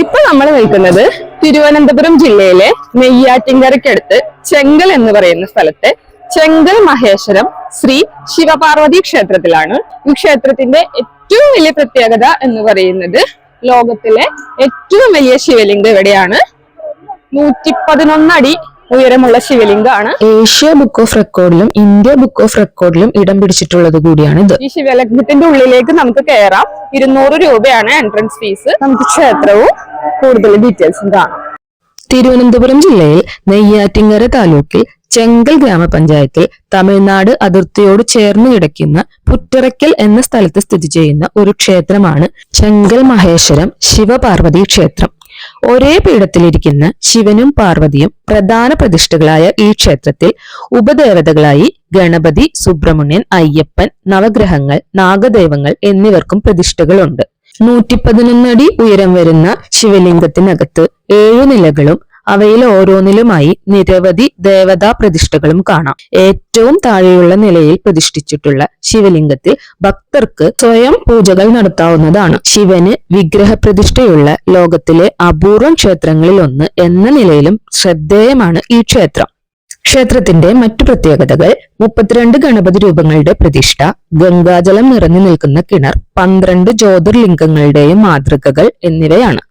ഇപ്പൊ നമ്മൾ നിൽക്കുന്നത് തിരുവനന്തപുരം ജില്ലയിലെ നെയ്യാറ്റിൻകരയ്ക്കടുത്ത് ചെങ്കൽ എന്ന് പറയുന്ന സ്ഥലത്തെ ചെങ്കൽ മഹേശ്വരം ശ്രീ ശിവപാർവതി ക്ഷേത്രത്തിലാണ്. ഈ ക്ഷേത്രത്തിന്റെ ഏറ്റവും വലിയ പ്രത്യേകത എന്ന് പറയുന്നത് ലോകത്തിലെ ഏറ്റവും വലിയ ശിവലിംഗം ഇവിടെയാണ് നൂറ്റി പതിനൊന്നടി ഉയരമുള്ള ശിവലിംഗമാണ് ഏഷ്യ ബുക്ക് ഓഫ് റെക്കോർഡിലും ഇന്ത്യ ബുക്ക് ഓഫ് റെക്കോർഡിലും ഇടം പിടിച്ചിട്ടുള്ളത് കൂടിയാണ് ഇത് ഈ ശിവലിംഗത്തിന്റെ ഉള്ളിലേക്ക് നമുക്ക് കയറാം ഇരുന്നൂറ് രൂപയാണ് എൻട്രൻസ് ഫീസ് നമുക്ക് ക്ഷേത്രവും കൂടുതൽ ഡീറ്റെയിൽസും കാണാം. തിരുവനന്തപുരം ജില്ലയിൽ നെയ്യാറ്റിങ്ങര താലൂക്കിൽ ചെങ്കൽ ഗ്രാമപഞ്ചായത്തിൽ തമിഴ്നാട് അതിർത്തിയോട് ചേർന്ന് കിടക്കുന്ന പുറ്ററയ്ക്കൽ എന്ന സ്ഥലത്ത് സ്ഥിതി ചെയ്യുന്ന ഒരു ക്ഷേത്രമാണ് ചെങ്കൽ മഹേശ്വരം ശിവപാർവതി ക്ഷേത്രം. ഒരേ പീഠത്തിലിരിക്കുന്ന ശിവനും പാർവതിയും പ്രധാന പ്രതിഷ്ഠകളായ ഈ ക്ഷേത്രത്തിൽ ഉപദേവതകളായി ഗണപതി സുബ്രഹ്മണ്യൻ അയ്യപ്പൻ നവഗ്രഹങ്ങൾ നാഗദേവങ്ങൾ എന്നിവർക്കും പ്രതിഷ്ഠകളുണ്ട്. നൂറ്റി പതിനൊന്നടി ഉയരം വരുന്ന ശിവലിംഗത്തിനകത്ത് ഏഴു നിലകളും അവയിൽ ഓരോന്നിലുമായി നിരവധി ദേവതാ പ്രതിഷ്ഠകളും കാണാം. ഏറ്റവും താഴെയുള്ള നിലയിൽ പ്രതിഷ്ഠിച്ചിട്ടുള്ള ശിവലിംഗത്തിൽ ഭക്തർക്ക് സ്വയം പൂജകൾ നടത്താവുന്നതാണ്. ശിവന് വിഗ്രഹ പ്രതിഷ്ഠയുള്ള ലോകത്തിലെ അപൂർവം ക്ഷേത്രങ്ങളിൽ ഒന്ന് എന്ന നിലയിലും ശ്രദ്ധേയമാണ് ഈ ക്ഷേത്രം. ക്ഷേത്രത്തിന്റെ മറ്റു പ്രത്യേകതകൾ മുപ്പത്തിരണ്ട് ഗണപതി രൂപങ്ങളുടെ പ്രതിഷ്ഠ ഗംഗാജലം നിറഞ്ഞു നിൽക്കുന്ന കിണർ പന്ത്രണ്ട് ജ്യോതിർലിംഗങ്ങളുടെയും മാതൃകകൾ എന്നിവയാണ്.